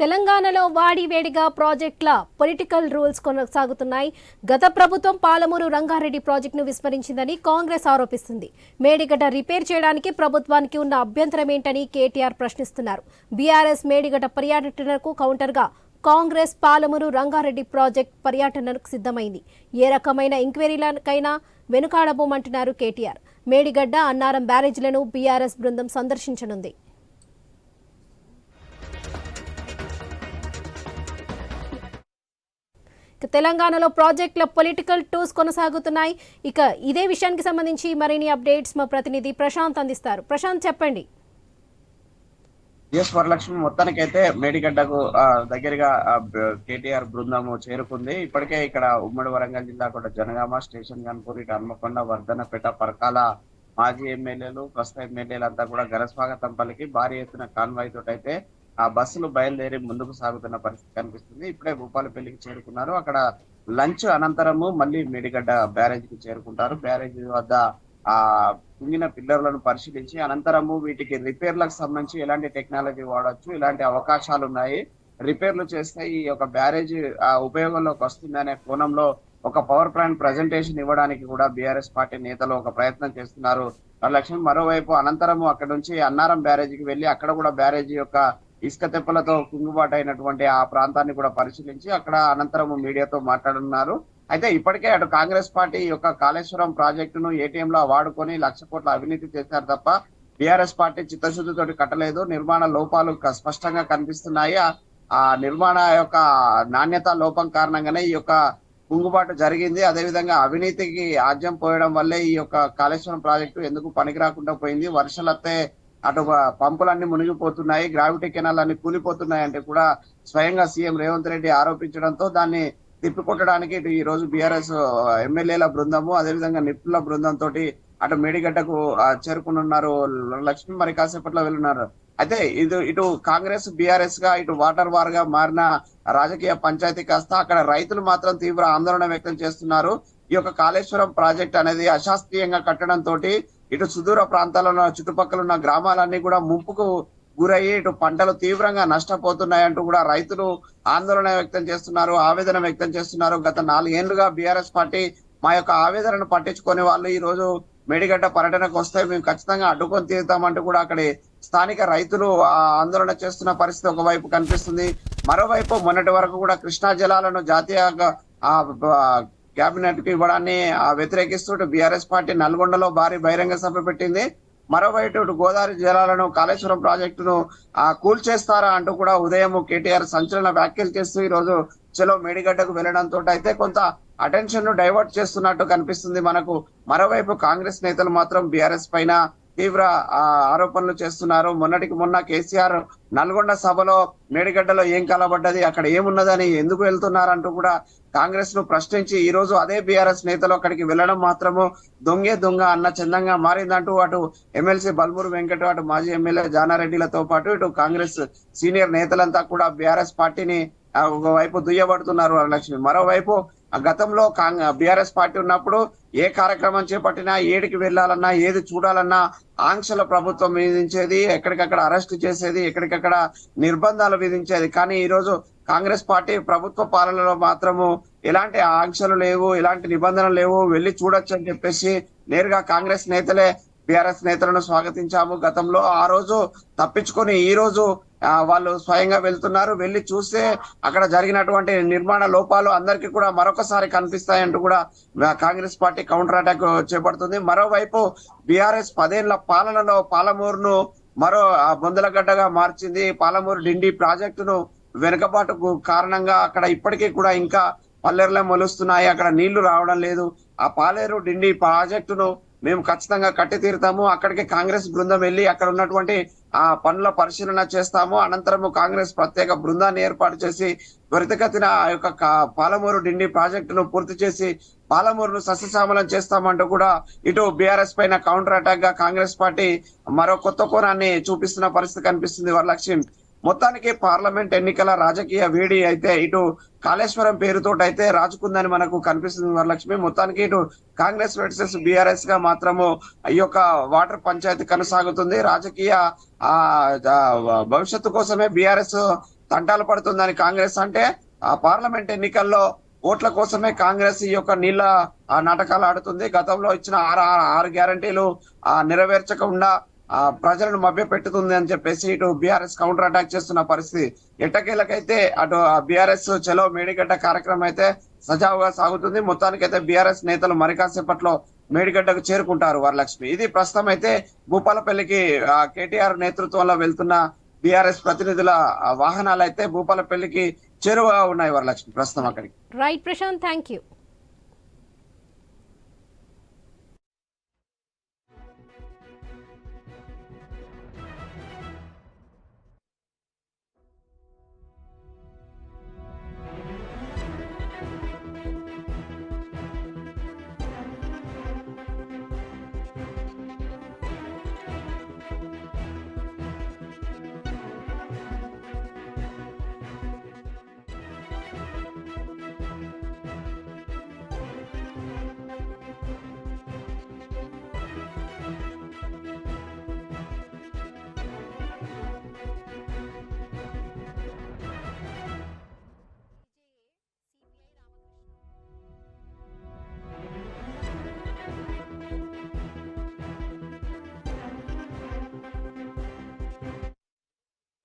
తెలంగాణలో వాడివేడిగా ప్రాజెక్టుల political rules కొనసాగుతున్నాయి. గత ప్రభుత్వం పాలమూరు రంగారెడ్డి ప్రాజెక్టును విస్మరించిందని కాంగ్రెస్ ఆరోపిస్తుంది. మేడిగడ్డ రిపేర్ చేయడానికి ప్రభుత్వానికి ఉన్న అభ్యంతరం ఏంటని కేటీఆర్ ప్రశ్నిస్తున్నారు. బీఆర్ఎస్ మేడిగడ్డ పర్యటనకు కౌంటర్గా కాంగ్రెస్ పాలమూరు రంగారెడ్డి ప్రాజెక్ట్ పర్యటనకు సిద్ధమైంది. ఏ రకమైన ఎంక్వైరీలకైనా వెనుకాడబోమంటున్నారు కేటీఆర్. మేడిగడ్డ అన్నారం బ్యారేజ్లను బీఆర్ఎస్ బృందం సందర్శించనుంది. తెలంగాణలో ప్రాజెక్టుల పొలిటికల్ టూర్స్ కొనసాగుతున్నాయి. ఇక ఇదే విషయానికి సంబంధించి మరిన్ని అప్డేట్స్ మా ప్రతినిధి ప్రశాంత్ అందిస్తారు. ప్రశాంత్ చెప్పండి. ఎస్ వరలక్ష్మి మొత్తానికైతే మేడిగడ్డకు దగ్గరగా కేటీఆర్ బృందము చేరుకుంది. ఇప్పటికే ఇక్కడ ఉమ్మడి వరంగల్ జిల్లా కూడా జనగామ స్టేషన్ కనుపూరి హన్మకొండ వర్ధనపేట పరకాల మాజీ ఎమ్మెల్యేలు ప్రస్తుత ఎమ్మెల్యేలు అంతా కూడా ఘనస్వాగతం పలికి భారీ ఎత్తున కాన్వాయ్ తోటైతే ఆ బస్సులు బయలుదేరి ముందుకు సాగుతున్న పరిస్థితి కనిపిస్తుంది. ఇప్పుడే భూపాలపల్లికి చేరుకున్నారు. అక్కడ లంచ్ అనంతరము మళ్ళీ మేడిగడ్డ బ్యారేజ్కి చేరుకుంటారు. బ్యారేజ్ వద్ద ఆ కుంగిన పిల్లర్లను పరిశీలించి అనంతరము వీటికి రిపేర్లకు సంబంధించి ఎలాంటి టెక్నాలజీ వాడొచ్చు ఇలాంటి అవకాశాలు ఉన్నాయి రిపేర్లు చేస్తే ఈ యొక్క బ్యారేజ్ ఆ ఉపయోగంలోకి వస్తుంది అనే కోణంలో ఒక పవర్ ప్లాంట్ ప్రజెంటేషన్ ఇవ్వడానికి కూడా బీఆర్ఎస్ పార్టీ నేతలు ఒక ప్రయత్నం చేస్తున్నారు. లక్ష్మి మరోవైపు అనంతరము అక్కడ నుంచి అన్నారం బ్యారేజీకి వెళ్ళి అక్కడ కూడా బ్యారేజీ యొక్క ఇసుక తెప్పలతో కుంగుబాటు అయినటువంటి ఆ ప్రాంతాన్ని కూడా పరిశీలించి అక్కడ అనంతరం మీడియాతో మాట్లాడున్నారు అయితే ఇప్పటికే అటు కాంగ్రెస్ పార్టీ యొక్క కాళేశ్వరం ప్రాజెక్టును ఏటీఎంలో వాడుకొని లక్ష కోట్ల అవినీతి చేశారు తప్ప బీఆర్ఎస్ పార్టీ చిత్తశుద్ధితోటి కట్టలేదు. నిర్మాణ లోపాలు స్పష్టంగా కనిపిస్తున్నాయి. ఆ- ఆ నిర్మాణ యొక్క నాణ్యత లోపం కారణంగానే ఈ యొక్క కుంగుబాటు జరిగింది. అదేవిధంగా అవినీతికి ఆజ్యం పోయడం వల్లే ఈ యొక్క కాళేశ్వరం ప్రాజెక్టు ఎందుకు పనికి రాకుండా పోయింది? వర్షాలతే అటు ఒక పంపులన్నీ మునిగిపోతున్నాయి గ్రావిటీ కెనాల్ అన్ని కూలిపోతున్నాయి అంటే కూడా స్వయంగా సీఎం రేవంత్ రెడ్డి ఆరోపించడంతో దాన్ని తిప్పికొట్టడానికి ఇటు ఈ రోజు బీఆర్ఎస్ ఎమ్మెల్యేల బృందము అదేవిధంగా నిపుణుల బృందం తోటి అటు మేడిగడ్డకు చేరుకునున్నారు. లక్ష్మి మరి కాసేపట్లో వెళ్ళున్నారు. అయితే ఇది ఇటు కాంగ్రెస్ బీఆర్ఎస్గా ఇటు వాటర్ వార్గా మారిన రాజకీయ పంచాయతీ కాస్త అక్కడ రైతులు మాత్రం తీవ్ర ఆందోళన వ్యక్తం చేస్తున్నారు. ఈ యొక్క కాళేశ్వరం ప్రాజెక్ట్ అనేది అశాస్త్రీయంగా కట్టడం తోటి ఇటు సుదూర ప్రాంతాల్లో ఉన్న చుట్టుపక్కల ఉన్న గ్రామాలన్నీ కూడా ముంపుకు గురయ్యి ఇటు పంటలు తీవ్రంగా నష్టపోతున్నాయంటూ కూడా రైతులు ఆందోళన వ్యక్తం చేస్తున్నారు ఆవేదన వ్యక్తం చేస్తున్నారు. గత నాలుగేళ్ళుగా బీఆర్ఎస్ పార్టీ మా యొక్క ఆవేదనను పట్టించుకునే వాళ్ళు ఈ రోజు మేడిగడ్డ పర్యటనకు వస్తే మేము ఖచ్చితంగా అడ్డుకొని తీరుతామంటూ కూడా అక్కడి స్థానిక రైతులు ఆందోళన చేస్తున్న పరిస్థితి ఒకవైపు కనిపిస్తుంది. మరోవైపు మొన్నటి వరకు కూడా కృష్ణా జలాలను జాతీయ కేబినెట్కు ఇవ్వడాన్ని వ్యతిరేకిస్తూ బీఆర్ఎస్ పార్టీ నల్గొండలో భారీ బహిరంగ సభ పెట్టింది. మరోవైపు గోదావరి జలాలను కాళేశ్వరం ప్రాజెక్టును ఆ కూల్చేస్తారా అంటూ కూడా ఉదయం కేటీఆర్ సంచలన వ్యాఖ్యలు చేస్తూ ఈ రోజు చలో మేడిగడ్డకు వెళ్ళడంతో అయితే కొంత అటెన్షన్ను డైవర్ట్ చేస్తున్నట్టు కనిపిస్తుంది మనకు. మరోవైపు కాంగ్రెస్ నేతలు మాత్రం బీఆర్ఎస్ పైన తీవ్ర ఆరోపణలు చేస్తున్నారు. మొన్నటికి మొన్న కేసీఆర్ నల్గొండ సభలో మేడిగడ్డలో ఏం కలబడ్డది అక్కడ ఏమున్నదని ఎందుకు వెళ్తున్నారంటూ కూడా కాంగ్రెస్ను ప్రశ్నించి ఈ రోజు అదే బీఆర్ఎస్ నేతలు అక్కడికి వెళ్ళడం మాత్రము దొంగే దొంగ అన్న చందంగా మారిందంటూ అటు ఎమ్మెల్సీ బల్మూరు వెంకట అటు మాజీ ఎమ్మెల్యే జానారెడ్డిలతో పాటు ఇటు కాంగ్రెస్ సీనియర్ నేతలంతా కూడా బీఆర్ఎస్ పార్టీని ఒకవైపు దుయ్యబడుతున్నారు వరలక్ష్మి. మరోవైపు గతంలో బీఆర్ఎస్ పార్టీ ఉన్నప్పుడు ఏ కార్యక్రమం చేపట్టినా ఏడికి వెళ్ళాలన్నా ఏది చూడాలన్నా ఆంక్షల ప్రభుత్వం విధించేది ఎక్కడికక్కడ అరెస్ట్ చేసేది ఎక్కడికక్కడ నిర్బంధాలు విధించేది. కానీ ఈరోజు కాంగ్రెస్ పార్టీ ప్రభుత్వ పాలనలో మాత్రము ఎలాంటి ఆంక్షలు లేవు ఎలాంటి నిబంధనలు లేవు వెళ్ళి చూడొచ్చు అని చెప్పేసి నేరుగా కాంగ్రెస్ నేతలే బీఆర్ఎస్ నేతలను స్వాగతించాము. గతంలో ఆ రోజు తప్పించుకొని ఈ రోజు వాళ్ళు స్వయంగా వెళ్తున్నారు. వెళ్ళి చూస్తే అక్కడ జరిగినటువంటి నిర్మాణ లోపాలు అందరికీ కూడా మరొకసారి కనిపిస్తాయంటూ కూడా కాంగ్రెస్ పార్టీ కౌంటర్ అటాక్ చేపడుతుంది. మరోవైపు బీఆర్ఎస్ పదేళ్ళ పాలనలో పాలమూరును మరో బొందలగడ్డగా మార్చింది. పాలమూరు డిండి ప్రాజెక్టును వెనుకబాటుకు కారణంగా అక్కడ ఇప్పటికీ కూడా ఇంకా పల్లెర్లే మొలుస్తున్నాయి. అక్కడ నీళ్ళు రావడం లేదు. ఆ పాలేరు డిండి ప్రాజెక్టును మేము ఖచ్చితంగా కట్టి తీరుతాము. అక్కడికి కాంగ్రెస్ బృందం వెళ్ళి అక్కడ ఉన్నటువంటి ఆ పనుల పరిశీలన చేస్తాము. అనంతరము కాంగ్రెస్ ప్రత్యేక బృందాన్ని ఏర్పాటు చేసి త్వరితగతిన ఆ యొక్క పాలమూరు డిండి ప్రాజెక్టును పూర్తి చేసి పాలమూరును సస్యశ్యామలం చేస్తామంటూ కూడా ఇటు బీఆర్ఎస్ పైన కౌంటర్ అటాక్గా కాంగ్రెస్ పార్టీ మరో కొత్త కోణాన్ని చూపిస్తున్న పరిస్థితి కనిపిస్తుంది వరలక్ష్మి. మొత్తానికి పార్లమెంట్ ఎన్నికల రాజకీయ వేడి అయితే ఇటు కాళేశ్వరం పేరుతోటైతే రాజుకుందని మనకు కనిపిస్తుంది వరలక్ష్మి. మొత్తానికి ఇటు కాంగ్రెస్ వర్సెస్ బీఆర్ఎస్గా మాత్రము ఈ యొక్క వాటర్ పంచాయతీ కొనసాగుతుంది. రాజకీయ ఆ భవిష్యత్తు కోసమే బీఆర్ఎస్ తంటాలు పడుతుందని కాంగ్రెస్ అంటే ఆ పార్లమెంట్ ఎన్నికల్లో ఓట్ల కోసమే కాంగ్రెస్ ఈ యొక్క నీళ్ళ ఆ, నాటకాలు ఆడుతుంది. గతంలో ఇచ్చిన ఆరు ఆరు- ఆరు గ్యారంటీలు ఆ, నెరవేర్చకుండా ప్రజలను మభ్య పెట్టుతుంది అని చెప్పేసి ఇటు బీఆర్ఎస్ కౌంటర్ అటాక్ చేస్తున్న పరిస్థితి. ఎట్టకేలకైతే అటు బీఆర్ఎస్ చలో మేడిగడ్డ కార్యక్రమం అయితే సజావుగా సాగుతుంది. మొత్తానికైతే బీఆర్ఎస్ నేతలు మరికాసేపట్లో మేడిగడ్డకు చేరుకుంటారు వరలక్ష్మి. ఇది ప్రస్తుతం అయితే భూపాలపల్లికి కేటీఆర్ నేతృత్వంలో వెళ్తున్న బీఆర్ఎస్ ప్రతినిధుల వాహనాలు అయితే భూపాలపల్లికి చేరువగా ఉన్నాయి వరలక్ష్మి ప్రస్తుతం అక్కడికి. Right Prashanth thank you